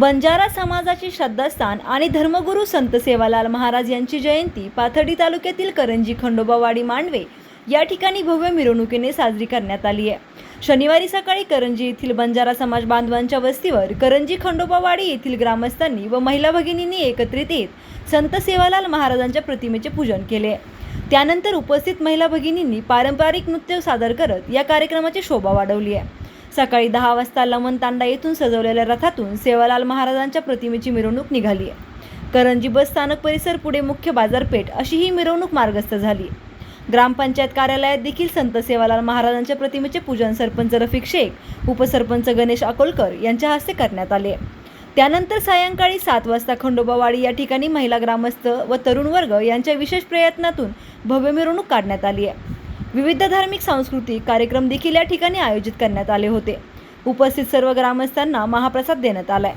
बंजारा समाजाचे श्रद्धास्थान आणि धर्मगुरू संत सेवालाल महाराज यांची जयंती पाथर्डी तालुक्यातील करंजी खंडोबावाडी मांडवे या ठिकाणी भव्य मिरवणुकीने साजरी करण्यात आली आहे. शनिवारी सकाळी करंजी येथील बंजारा समाज बांधवांच्या वस्तीवर करंजी खंडोबावाडी येथील ग्रामस्थांनी व महिला भगिनींनी एकत्रित येत संत सेवालाल महाराजांच्या प्रतिमेचे पूजन केले. त्यानंतर उपस्थित महिला भगिनींनी पारंपरिक नृत्य सादर करत या कार्यक्रमाची शोभा वाढवली आहे. सकाळी दहा वाजता लमन तांडा येथून सजवलेल्या रथातून सेवालाल महाराजांच्या प्रतिमेची मिरवणूक निघाली आहे. करंजी बस स्थानक परिसर पुढे मुख्य बाजारपेठ अशी ही मिरवणूक मार्गस्थ झाली ग्रामपंचायत कार्यालयात देखील संत सेवालाल महाराजांच्या प्रतिमेचे पूजन सरपंच रफिक शेख उपसरपंच गणेश अकोलकर यांच्या हस्ते करण्यात आले त्यानंतर सायंकाळी सात वाजता खंडोबावाडी या ठिकाणी महिला ग्रामस्थ व तरुण वर्ग यांच्या विशेष प्रयत्नातून भव्य मिरवणूक काढण्यात आली आहे. विविध धार्मिक सांस्कृतिक कार्यक्रम देखील या ठिकाणी आयोजित करण्यात आले होते. उपस्थित सर्व ग्रामस्थांना महाप्रसाद देण्यात आलाय.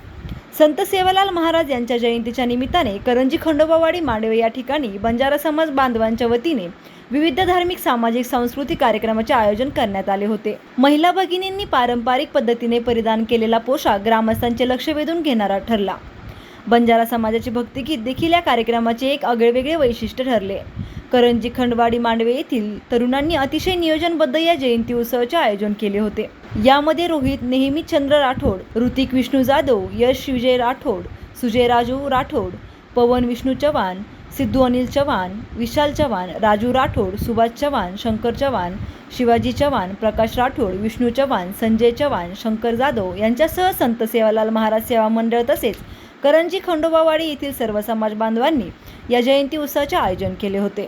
संत सेवालाल महाराज यांच्या जयंतीच्या निमित्ताने करंजी खंडोबावाडी मांडवे या ठिकाणी बंजारा समाज बांधवांच्या वतीने विविध धार्मिक सामाजिक सांस्कृतिक कार्यक्रमाचे आयोजन करण्यात आले होते. महिला भगिनींनी पारंपरिक पद्धतीने परिधान केलेला पोशाख ग्रामस्थांचे लक्ष वेधून घेणारा ठरला. बंजारा समाजाचे भक्तिगीत देखील या कार्यक्रमाचे एक आगळेवेगळे वैशिष्ट्य ठरले. करंजी खंडवाडी मांडवे येथील तरुणांनी अतिशय नियोजनबद्ध या जयंती उत्सवाचे आयोजन केले होते. यामध्ये रोहित नेहमी चंद्र राठोड ऋतिक विष्णू जाधव यश विजय राठोड सुजय राजू राठोड पवन विष्णू चव्हाण सिद्धू अनिल चव्हाण विशाल चव्हाण राजू राठोड सुभाष चव्हाण शंकर चव्हाण शिवाजी चव्हाण प्रकाश राठोड विष्णू चव्हाण संजय चव्हाण शंकर जाधव यांच्यासह संत सेवालाल महाराज सेवा मंडळ तसेच करंजी खंडोबावाडी येथील सर्व समाज बांधवांनी या जयंती उत्सवाचे आयोजन केले होते.